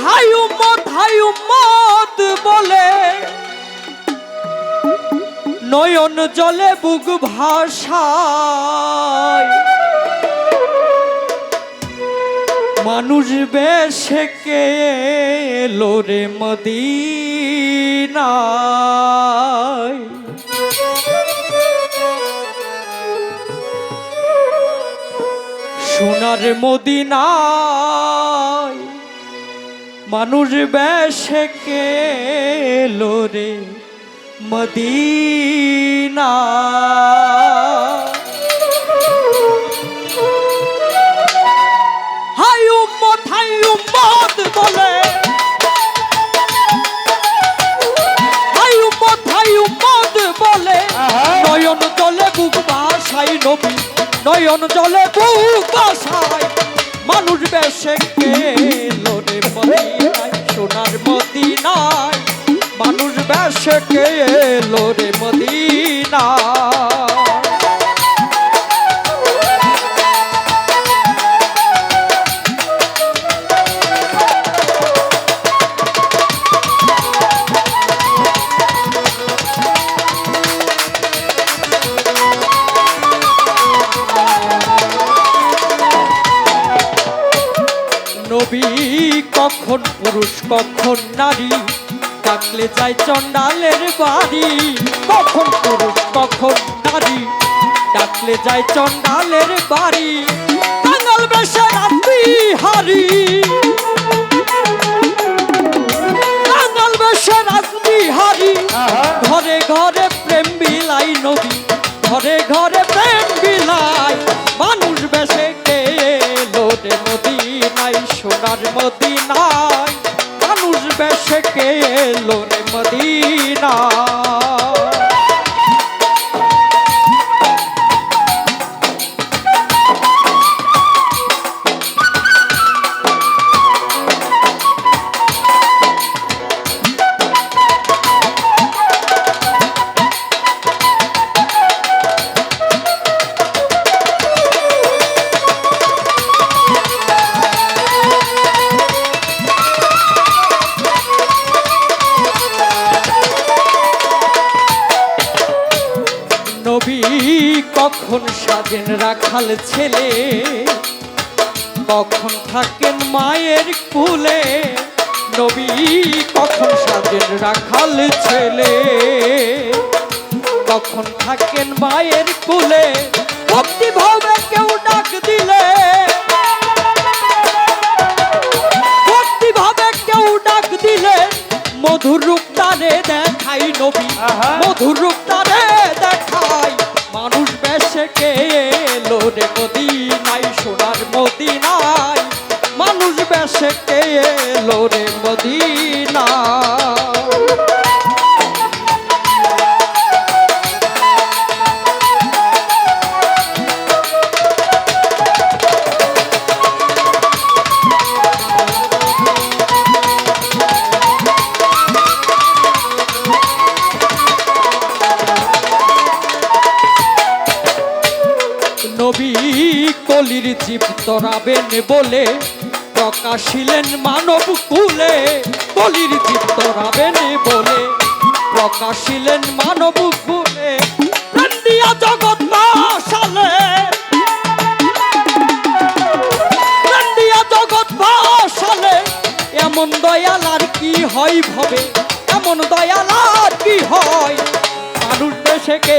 High উম্মত বলে নয়ন জলে বুক ভাষায় মানুষ বেশে কে লোরে মদিনায়। সোনার মদিনায় মানুষ বেশে কে লোরে মদিনা। হাই উম্মত হাই উম্মত বলে। হাই উম্মত হাই উম্মত বলে। নয়ন জলে বুক বাসাই নবী নয়ন জলে বুক বাসাই মানুষ বেশে রে মদিনায় সোনার মদিনায়। মানুষ বেশে লোরে মদিনায়। পুরুষ কখন নারী? থাকলে যায় চন্ডালের বাড়ি। কখন পুরুষ, কখন নারী? ডাকলে যায় চন্ডালের বাড়ি। টাঙ্গল বেশে রাত্রি হারি। টাঙ্গল বেশে রাত্রি হারি। রাখাল ছেলে কখন থাকেন মায়ের কুলে? নবী কখন সাজেন রাখাল ছেলে? কখন থাকেন মায়ের কুলে? ভক্তি ভাবে কেউ ডাক দিলে? ভক্তি ভাবে কেউ ডাক দিলে? মধুর রূপ তারে দেখাই নবী মধুর রূপ তারে দেখাই। মানুষ বেশে কে এলো নদী নাই সোনার মদিনাই মানুষ বেশে কে এলো কলির জীব তরাবেন বলে প্রকাশিলেন মানব কুলে। কলির জীব তরাবেন বলে প্রকাশিলেন মানব কুলে। জগৎ প্রাণ জগৎ বাসালে এমন দয়াল আর কি হয় ভবে? এমন দয়াল আর কি হয়? মানুষ দেশে কে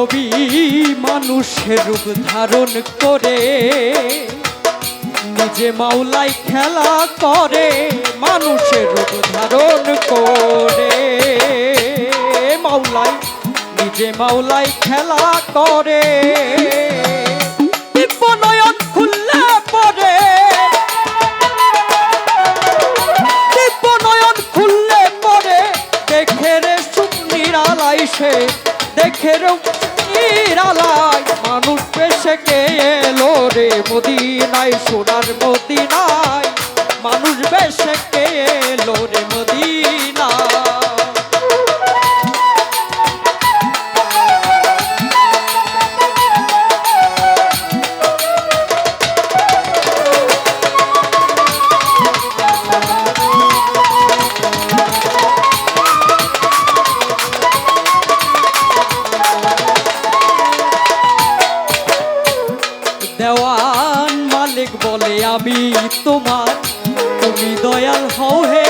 নবী মানুষের রূপ ধারণ করে, নিজে মাওলাই খেলা করে, মানুষের রূপ ধারণ করে। মাওলাই নিজে মাওলাই খেলা করে। মোদি মদিনায় সোনার নাই মানুষ বেশে কে এলো রে দয়াল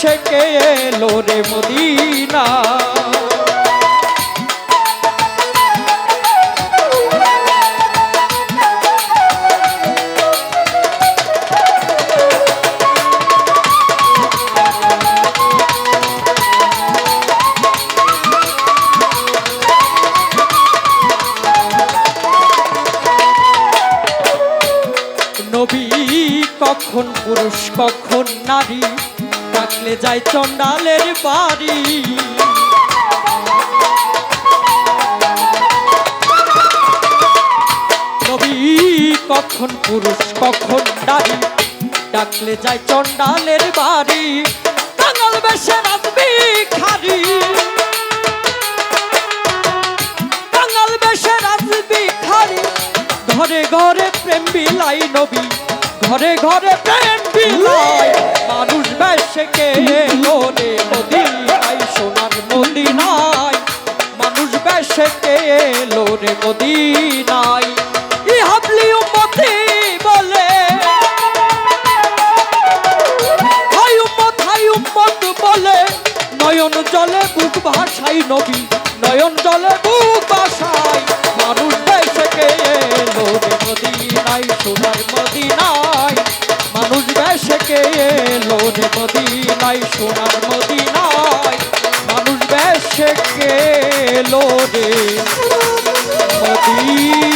বেশে কে এলো রে মদিনা। কখন পুরুষ কখন নারী? ডাকলে যায় চন্ডালের বাড়ি। কখন পুরুষ, কখন নারী? ডাকলে যায় চন্ডালের বাড়ি। কাঙাল বেশে নাচবি খারি কাঙাল বেশে নাচবি খারি ঘরে ঘরে প্রেম বিলাই নবী। ঘরে ঘরে প্রেম বিলাই মানুষ বেশে কে রে মদিনায়? সোনার মদিনায়। মানুষ বেশে কে এলো রে মদিনায়? ই হাবলি উম্মতি বলে। হাই উম্মত হাই উম্মত বলে। নয়ন জলে বুক ভাসাই নবী, নয়ন জলে বুক ভাসাই মানুষ দেশে কে এলো রে মদিনায়? সোনার মদিনায়। বুঝবে সে কে এলো রে মদিনায় সোনার মদিনায়। মানুষ বেশে কে এলো রে মদিনায়।